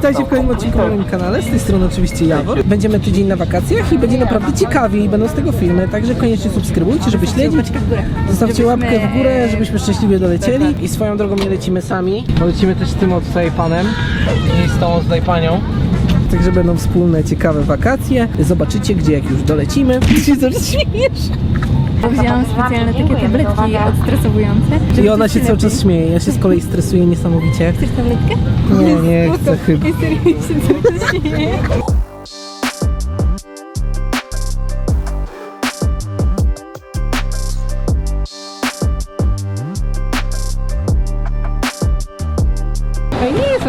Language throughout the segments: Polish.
witajcie w kolejnym odcinku na moim kanale. Z tej strony oczywiście Jawor. Będziemy tydzień na wakacjach i będzie naprawdę ciekawie i będą z tego filmy, także koniecznie subskrybujcie, żeby śledzić. Zostawcie łapkę w górę, żebyśmy szczęśliwie dolecieli. I swoją drogą nie lecimy sami, bo lecimy też z tym od tutaj panem i z tą tutaj panią. Także będą wspólne, ciekawe wakacje. Zobaczycie, gdzie jak już dolecimy. Ty się zaraz śmiejesz. Wzięłam specjalne takie tabletki odstresowujące. I ona się cały czas śmieje. Ja się z kolei stresuję niesamowicie. Chcesz tabletkę? Nie, nie chcę chyba. Ja serio się cały czas śmieję.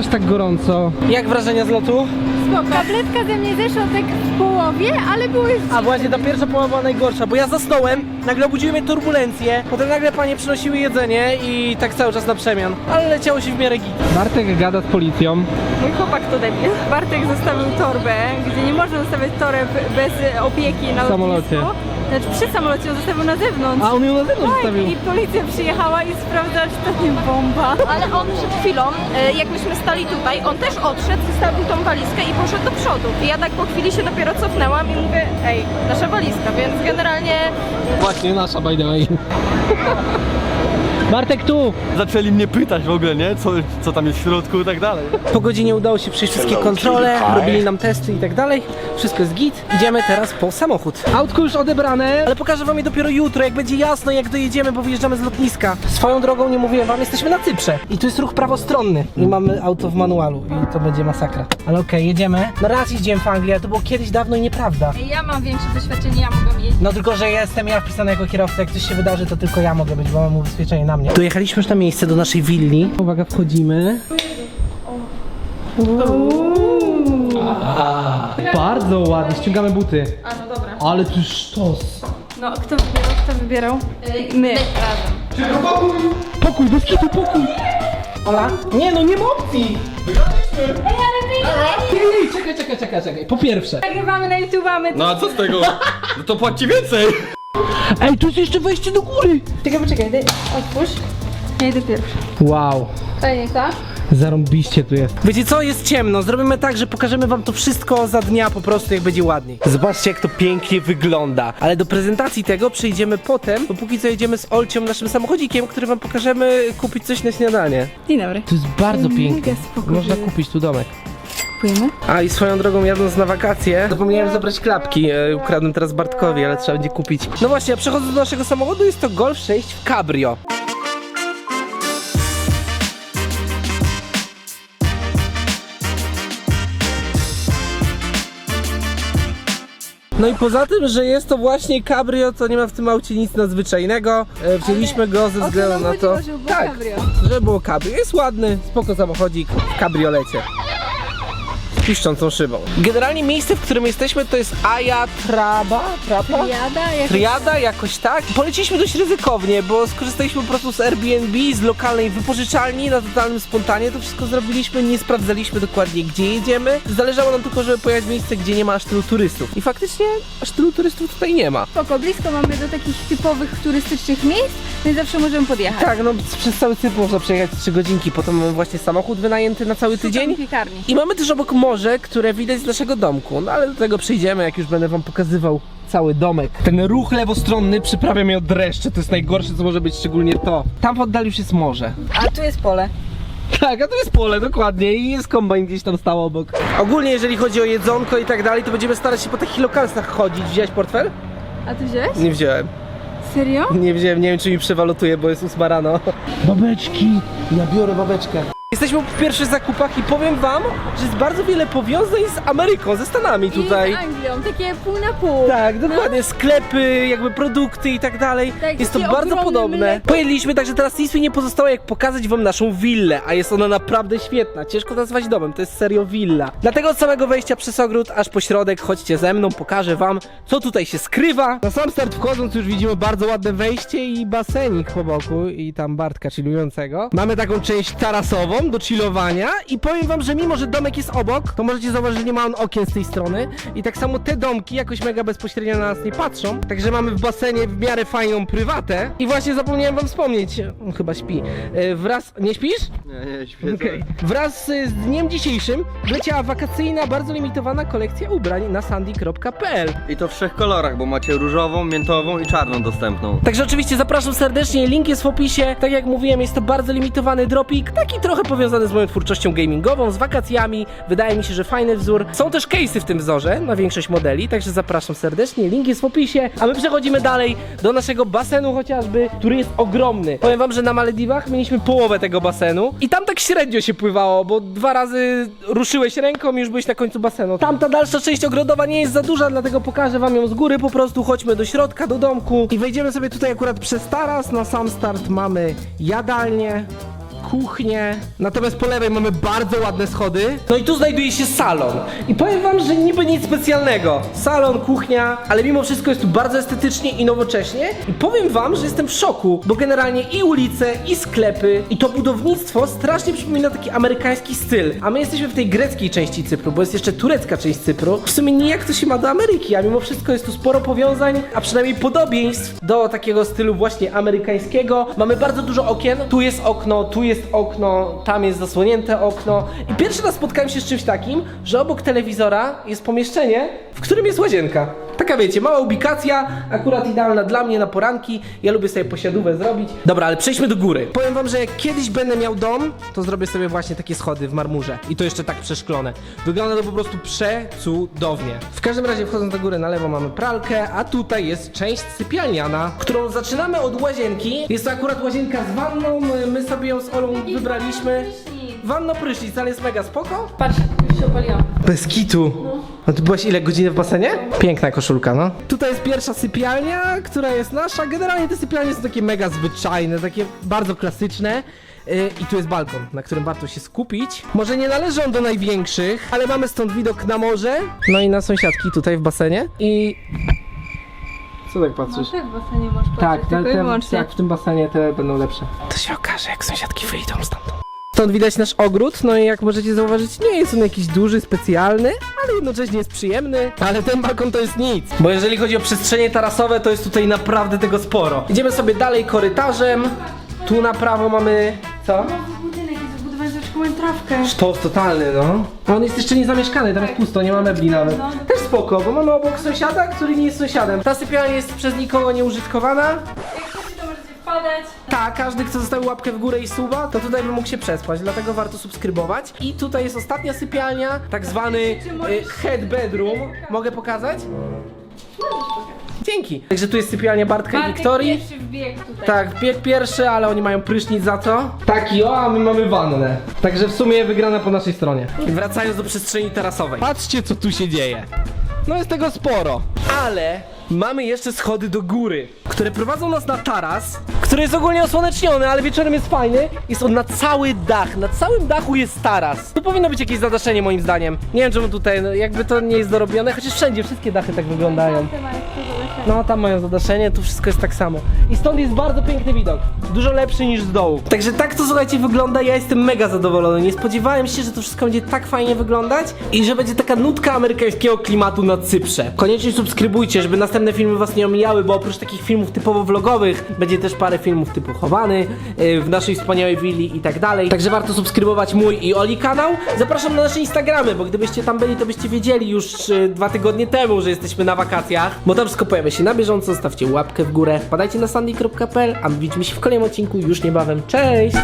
Aż tak gorąco. Jak wrażenia z lotu? Spoko. Tabletka ze mnie zeszła tak w połowie, ale było już... A właśnie ta pierwsza połowa była najgorsza, bo ja zasnąłem, nagle obudziły mnie turbulencje, potem nagle panie przynosiły jedzenie i tak cały czas na przemian, ale leciało się w miarę git. Bartek gada z policją. Mój chłopak to debil. Bartek zostawił torbę, gdzie nie można zostawiać toreb bez opieki na W samolocie. lotnisku. Znaczy przy samolocie ją zostawił na zewnątrz. A on ją na zewnątrz Tak, zostawił. i policja przyjechała i sprawdzała, czy to nie bomba. Ale on przed chwilą, e, jak myśmy stali tutaj, on też odszedł, zostawił tą walizkę i poszedł do przodu. I ja tak po chwili się dopiero cofnęłam i mówię, ej, nasza walizka, więc generalnie Właśnie nasza by the way. Bartek tu! Zaczęli mnie pytać w ogóle, nie? Co, co tam jest w środku i tak dalej. Po godzinie udało się przejść wszystkie kontrole, robili nam testy i tak dalej. Wszystko jest git. Idziemy teraz po samochód. Autko już odebrane, ale pokażę wam je dopiero jutro, jak będzie jasno, jak dojedziemy, bo wyjeżdżamy z lotniska. Swoją drogą nie mówiłem wam, jesteśmy na Cyprze. I tu jest ruch prawostronny. I mamy auto w manualu i to będzie masakra. Ale okej, jedziemy. No raz jeździłem w Anglii, ale to było kiedyś dawno i nieprawda. Ja mam większe doświadczenie, ja mogę jeździć. No tylko, że jestem ja wpisany jako kierowca, jak coś się wydarzy, to tylko ja mogę być, bo mam ubezpieczenie na mnie. Dojechaliśmy już na miejsce do naszej willi. Uwaga, wchodzimy. Bardzo ładnie, ściągamy buty. A, no dobra. Ale tu sztos. No, kto wybierał? Kto wybierał? My. Pokój, bez kitu, pokój. Ola? Nie no, nie ma opcji. Ej, czekaj, czekaj, czekaj, czekaj. Po pierwsze. Nagrywamy na YouTube, my No a co z tego? No to płaccie więcej! Ej, tu jest jeszcze wejście do góry. Czekaj, poczekaj, daj, otwórz. Ja idę pierwszy. Wow. Fajnie, tak? Zarąbiście tu jest. Wiecie co, jest ciemno. Zrobimy tak, że pokażemy wam to wszystko za dnia po prostu, jak będzie ładniej. Zobaczcie, jak to pięknie wygląda. Ale do prezentacji tego przejdziemy potem, bo póki co jedziemy z Olcią, naszym samochodzikiem, który wam pokażemy kupić coś na śniadanie. Dzień dobry. To jest bardzo pięknie. Mega spoko, Można że- kupić tu domek. Kupujemy? A i swoją drogą jadąc na wakacje, zapomniałem zabrać klapki. E, ukradłem teraz Bartkowi, ale trzeba będzie kupić. No właśnie, a przechodząc do naszego samochodu, jest to Golf 6 w Cabrio. No i poza tym, że jest to właśnie cabrio, to nie ma w tym aucie nic nadzwyczajnego. E, Wzięliśmy go ze względu na to, chodziło, żeby było tak, cabrio? że było cabrio. Jest ładny, spoko samochodzik w kabriolecie. Piszczącą szybą. Generalnie miejsce, w którym jesteśmy to jest Aja Traba? Trapa? Jada, jak... Triada, jakoś tak. Poleciliśmy dość ryzykownie, bo skorzystaliśmy po prostu z Airbnb, z lokalnej wypożyczalni na totalnym spontanie. To wszystko zrobiliśmy, nie sprawdzaliśmy dokładnie gdzie jedziemy. Zależało nam tylko, żeby pojechać w miejsce, gdzie nie ma aż tylu turystów. I faktycznie aż tylu turystów tutaj nie ma. Spoko, blisko mamy do takich typowych turystycznych miejsc, więc zawsze możemy podjechać. Tak, no przez cały Cypr można przejechać 3 godzinki, potem mamy właśnie samochód wynajęty na cały tydzień. Piekarni. I mamy też obok morze, które widać z naszego domku, no ale do tego przyjdziemy, jak już będę wam pokazywał cały domek. Ten ruch lewostronny przyprawia mnie od dreszcze, to jest najgorsze, co może być, szczególnie to. Tam w oddali już jest morze. A tu jest pole. Tak, a to jest pole, dokładnie, i jest kombajn gdzieś tam stał obok. Ogólnie, jeżeli chodzi o jedzonko i tak dalej, to będziemy starać się po takich lokalsach chodzić. Wziąłeś portfel? A ty wziąłeś? Nie wziąłem. Serio? Nie wziąłem, nie wiem czy mi przewalutuje, bo jest ósma rano. Babeczki! Ja biorę babeczkę. Jesteśmy po pierwszych zakupach i powiem wam, że jest bardzo wiele powiązań z Ameryką, ze Stanami tutaj. I z Anglią, takie pół na pół. Tak, dokładnie, sklepy, jakby produkty i tak dalej. Tak, jest to takie bardzo ogromne podobne. mleko. Pojedliśmy, także teraz nic mi nie pozostało jak pokazać wam naszą willę, a jest ona naprawdę świetna. Ciężko nazwać domem, to jest serio willa. Dlatego od samego wejścia przez ogród aż po środek chodźcie ze mną, pokażę wam co tutaj się skrywa. Na sam start wchodząc już widzimy bardzo ładne wejście i basenik po boku i tam Bartka chillującego. Mamy taką część tarasową, dom do chillowania i powiem wam, że mimo, że domek jest obok, to możecie zauważyć, że nie ma on okien z tej strony i tak samo te domki jakoś mega bezpośrednio na nas nie patrzą, także mamy w basenie w miarę fajną prywatę i właśnie zapomniałem wam wspomnieć, on chyba śpi, E, wraz, nie śpisz? Nie, nie, świetnie. Okej. Wraz z dniem dzisiejszym wleciała wakacyjna, bardzo limitowana kolekcja ubrań na sandy.pl. I to w trzech kolorach, bo macie różową, miętową i czarną dostępną. Także oczywiście zapraszam serdecznie, link jest w opisie. Tak jak mówiłem, jest to bardzo limitowany dropik, taki trochę powiązany z moją twórczością gamingową, z wakacjami. Wydaje mi się, że fajny wzór. Są też case'y w tym wzorze na większość modeli, także zapraszam serdecznie, link jest w opisie. A my przechodzimy dalej do naszego basenu chociażby, który jest ogromny. Powiem wam, że na Malediwach mieliśmy połowę tego basenu i tam tak średnio się pływało, bo dwa razy ruszyłeś ręką i już byłeś na końcu basenu. Tam ta dalsza część ogrodowa nie jest za duża, dlatego pokażę wam ją z góry. Po prostu chodźmy do środka, do domku i wejdziemy sobie tutaj akurat przez taras. Na sam start mamy jadalnię. Kuchnię, natomiast po lewej mamy bardzo ładne schody. No i tu znajduje się salon. I powiem wam, że niby nic specjalnego. Salon, kuchnia, ale mimo wszystko jest tu bardzo estetycznie i nowocześnie. I powiem wam, że jestem w szoku, bo generalnie i ulice, i sklepy, i to budownictwo strasznie przypomina taki amerykański styl. A my jesteśmy w tej greckiej części Cypru, bo jest jeszcze turecka część Cypru. W sumie nijak to się ma do Ameryki, a mimo wszystko jest tu sporo powiązań, a przynajmniej podobieństw do takiego stylu właśnie amerykańskiego. Mamy bardzo dużo okien. Tu jest okno, tu jest okno, tam jest zasłonięte okno. I pierwszy raz spotkałem się z czymś takim, że obok telewizora jest pomieszczenie, w którym jest łazienka. Taka wiecie, mała ubikacja, akurat idealna dla mnie na poranki. Ja lubię sobie posiadówę zrobić. Dobra, ale przejdźmy do góry. Powiem wam, że jak kiedyś będę miał dom, to zrobię sobie właśnie takie schody w marmurze. I to jeszcze tak przeszklone. Wygląda to po prostu przecudownie. W każdym razie wchodząc do góry na lewo mamy pralkę, a tutaj jest część sypialniana, którą zaczynamy od łazienki. Jest to akurat łazienka z wanną, my sobie ją z Olą wybraliśmy. Wanno prysznic, ale jest mega spoko. Patrz, już się opaliłam. Bez kitu. No ty byłaś ile godzin w basenie? Piękna koszulka, no. Tutaj jest pierwsza sypialnia, która jest nasza. Generalnie te sypialnie są takie mega zwyczajne, takie bardzo klasyczne. Yy, I tu jest balkon, na którym warto się skupić. Może nie należą do największych, ale mamy stąd widok na morze. No i na sąsiadki tutaj w basenie. I... Co tak patrzysz? Ty w basenie masz Tak, patrzeć, te, tylko i te, wyłącznie. tak, w tym basenie te będą lepsze. To się okaże, jak sąsiadki wyjdą stamtąd. Stąd widać nasz ogród, no i jak możecie zauważyć, nie jest on jakiś duży, specjalny, ale jednocześnie jest przyjemny. Ale ten balkon to jest nic. Bo jeżeli chodzi o przestrzenie tarasowe, to jest tutaj naprawdę tego sporo. Idziemy sobie dalej korytarzem. Tu na prawo mamy... co? Szkołę trawkę. Sztos totalny, no. A on jest jeszcze niezamieszkany, tam jest pusto, nie ma mebli nawet. No. Też spoko, bo mamy obok sąsiada, który nie jest sąsiadem. Ta sypialnia jest przez nikogo nieużytkowana. To wpadać. Tak, każdy, kto zostawił łapkę w górę i suba, to tutaj by mógł się przespać, dlatego warto subskrybować. I tutaj jest ostatnia sypialnia, tak zwany y, head bedroom. Mogę pokazać? Dzięki. Także tu jest sypialnia Bartka i Bartek Wiktorii. pierwszy tutaj. Tak, bieg pierwszy, ale oni mają prysznic za co? Taki o, a my mamy wannę. Także w sumie wygrana po naszej stronie. Wracając do przestrzeni tarasowej. Patrzcie, co tu się dzieje. No jest tego sporo. Ale mamy jeszcze schody do góry, które prowadzą nas na taras, który jest ogólnie osłoneczniony, ale wieczorem jest fajny. Jest on na cały dach. Na całym dachu jest taras. Tu powinno być jakieś zadaszenie moim zdaniem. Nie wiem czemu tutaj, no, jakby to nie jest dorobione, chociaż wszędzie, wszystkie dachy tak wyglądają. No, tam mają zadaszenie, tu wszystko jest tak samo. I stąd jest bardzo piękny widok. Dużo lepszy niż z dołu. Także tak to słuchajcie wygląda, ja jestem mega zadowolony. Nie spodziewałem się, że to wszystko będzie tak fajnie wyglądać i że będzie taka nutka amerykańskiego klimatu na Cyprze. Koniecznie subskrybujcie, żeby następne filmy was nie omijały, bo oprócz takich filmów typowo vlogowych, będzie też parę filmów typu chowany, yy, w naszej wspaniałej willi i tak dalej. Także warto subskrybować mój i Oli kanał. Zapraszam na nasze Instagramy, bo gdybyście tam byli, to byście wiedzieli już yy, dwa tygodnie temu, że jesteśmy na wakacjach. Bo tam wszystko pojawia się na bieżąco, stawcie łapkę w górę, wpadajcie na sandy.pl, a my widzimy się w kolejnym odcinku już niebawem. Cześć!